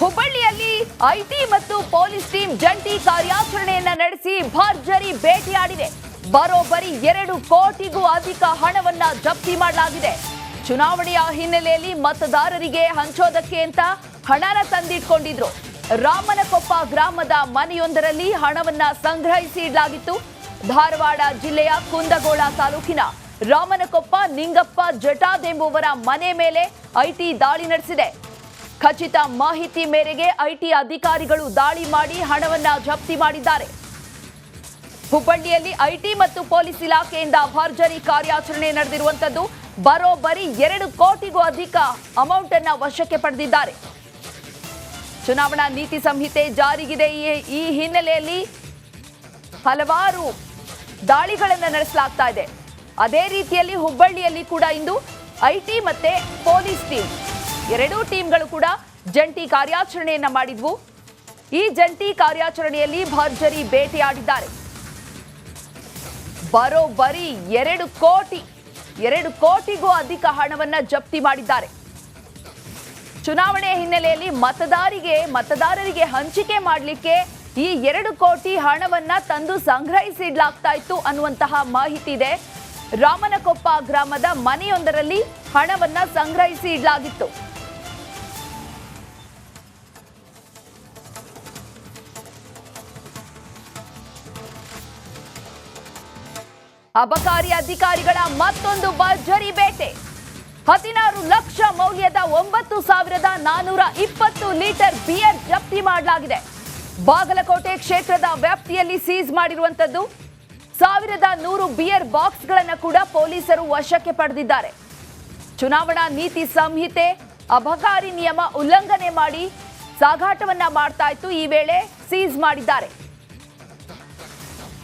ಹುಬ್ಬಳ್ಳಿಯಲ್ಲಿ ಐಟಿ ಮತ್ತು police team ಜಂಟಿ ಕಾರ್ಯಾಚರಣೆಯನ್ನ ನಡೆಸಿ ಭರ್ಜರಿ ಭೇಟಿಯಾಡಿದೆ. ಬರೋಬ್ಬರಿ ಎರಡು ಕೋಟಿಗೂ ಅಧಿಕ ಹಣವನ್ನ ಜಪ್ತಿ ಮಾಡಲಾಗಿದೆ. ಚುನಾವಣೆಯ ಹಿನ್ನೆಲೆಯಲ್ಲಿ ಮತದಾರರಿಗೆ ಹಂಚೋದಕ್ಕೆ ಅಂತ ಹಣನ ತಂದಿಟ್ಕೊಂಡಿದ್ರು. ರಾಮನಕೊಪ್ಪ ಗ್ರಾಮದ ಮನೆಯೊಂದರಲ್ಲಿ ಹಣವನ್ನ ಸಂಗ್ರಹಿಸಿ ಇಡಲಾಗಿತ್ತು. ಧಾರವಾಡ ಜಿಲ್ಲೆಯ ಕುಂದಗೋಳ ತಾಲೂಕಿನ ರಾಮನಕೊಪ್ಪ ನಿಂಗಪ್ಪ ಜಟಾದೆಂಬುವರ ಮನೆ ಮೇಲೆ ಐಟಿ ದಾಳಿ ನಡೆಸಿದೆ. ಖಚಿತ ಮಾಹಿತಿ ಮೇರೆಗೆ ಐಟಿ ಅಧಿಕಾರಿಗಳು ದಾಳಿ ಮಾಡಿ ಹಣವನ್ನ ಜಪ್ತಿ ಮಾಡಿದ್ದಾರೆ. ಹುಬ್ಬಳ್ಳಿಯಲ್ಲಿ ಐಟಿ ಮತ್ತು ಪೊಲೀಸ್ ಇಲಾಖೆಯಿಂದ ಭರ್ಜರಿ ಕಾರ್ಯಾಚರಣೆ ನಡೆದಿರುವಂತದ್ದು ಬರೋಬ್ಬರಿ ಎರಡು ಕೋಟಿಗೂ ಅಧಿಕ ಅಮೌಂಟ್ ಅನ್ನ ವಶಕ್ಕೆ ಪಡೆದಿದ್ದಾರೆ. ಚುನಾವಣಾ ನೀತಿ ಸಂಹಿತೆ ಜಾರಿಗಿದೆ. ಈ- ಹಿನ್ನೆಲೆಯಲ್ಲಿ ಹಲವಾರು ದಾಳಿಗಳನ್ನು ನಡೆಸಲಾಗ್ತಾ ಇದೆ. ಅದೇ ರೀತಿಯಲ್ಲಿ ಹುಬ್ಬಳ್ಳಿಯಲ್ಲಿ ಕೂಡ ಇಂದು ಐಟಿ ಮತ್ತೆ ಪೊಲೀಸ್ ಟೀಮ್ ಎರಡೂ ಟೀಮ್ಗಳು ಕೂಡ ಜಂಟಿ ಕಾರ್ಯಾಚರಣೆಯನ್ನ ಮಾಡಿದ್ವು. ಈ ಜಂಟಿ ಕಾರ್ಯಾಚರಣೆಯಲ್ಲಿ ಭರ್ಜರಿ ಬೇಟೆಯಾಡಿದ್ದಾರೆ. ಬರೋಬ್ಬರಿ ಎರಡು ಕೋಟಿ, ಎರಡು ಕೋಟಿಗೂ ಅಧಿಕ ಹಣವನ್ನ ಜಪ್ತಿ ಮಾಡಿದ್ದಾರೆ. ಚುನಾವಣೆ ಹಿನ್ನೆಲೆಯಲ್ಲಿ ಮತದಾರಿಗೆ, ಮತದಾರರಿಗೆ ಹಂಚಿಕೆ ಮಾಡಲಿಕ್ಕೆ ಈ ಎರಡು ಕೋಟಿ ಹಣವನ್ನ ತಂದು ಸಂಗ್ರಹಿಸಿ ಇಡ್ಲಾಗ್ತಾ ಇತ್ತು ಅನ್ನುವಂತಹ ಮಾಹಿತಿ ಇದೆ. ರಾಮನಕೊಪ್ಪ ಗ್ರಾಮದ ಮನೆಯೊಂದರಲ್ಲಿ ಹಣವನ್ನ ಸಂಗ್ರಹಿಸಿ ಇಡಲಾಗಿತ್ತು ಅಬಕಾರಿ ಅಧಿಕಾರಿಗಳ ಮತ್ತೊಂದು ಭರ್ಜರಿ ಬೇಟೆ. ಹದಿನಾರು ಲಕ್ಷ ಮೌಲ್ಯದ ಒಂಬತ್ತು ಸಾವಿರದ ನಾನೂರ ಇಪ್ಪತ್ತು ಲೀಟರ್ ಬಿಯರ್ ಜಪ್ತಿ ಮಾಡಲಾಗಿದೆ. ಬಾಗಲಕೋಟೆ ಕ್ಷೇತ್ರದ ವ್ಯಾಪ್ತಿಯಲ್ಲಿ ಸೀಸ್ ಮಾಡಿರುವಂತದ್ದು ಸಾವಿರದ ನೂರು ಬಿಯರ್ ಬಾಕ್ಸ್ಗಳನ್ನು ಕೂಡ ಪೊಲೀಸರು ವಶಕ್ಕೆ ಪಡೆದಿದ್ದಾರೆ. ಚುನಾವಣಾ ನೀತಿ ಸಂಹಿತೆ, ಅಬಕಾರಿ ನಿಯಮ ಉಲ್ಲಂಘನೆ ಮಾಡಿ ಸಾಗಾಟವನ್ನ ಮಾಡ್ತಾ ಇತ್ತು. ಈ ವೇಳೆ ಸೀಸ್ ಮಾಡಿದ್ದಾರೆ.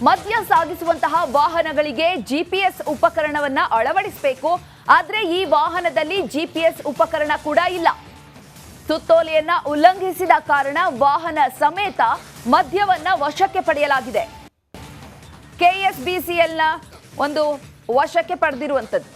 ಮದ್ಯ ಸಾಗಿಸುವಂತಹ ವಾಹನಗಳಿಗೆ ಜಿಪಿಎಸ್ ಉಪಕರಣವನ್ನ ಅಳವಡಿಸಬೇಕು. ಆದ್ರೆ ಈ ವಾಹನದಲ್ಲಿ ಜಿಪಿಎಸ್ ಉಪಕರಣ ಕೂಡ ಇಲ್ಲ. ಸುತ್ತೋಲೆಯನ್ನ ಉಲ್ಲಂಘಿಸಿದ ಕಾರಣ ವಾಹನ ಸಮೇತ ಮದ್ಯವನ್ನ ವಶಕ್ಕೆ ಪಡೆಯಲಾಗಿದೆ. ಕೆಎಸ್ಬಿಸಿಎಲ್ನ ಒಂದು ವಶಕ್ಕೆ ಪಡೆದಿರುವಂತದ್ದು.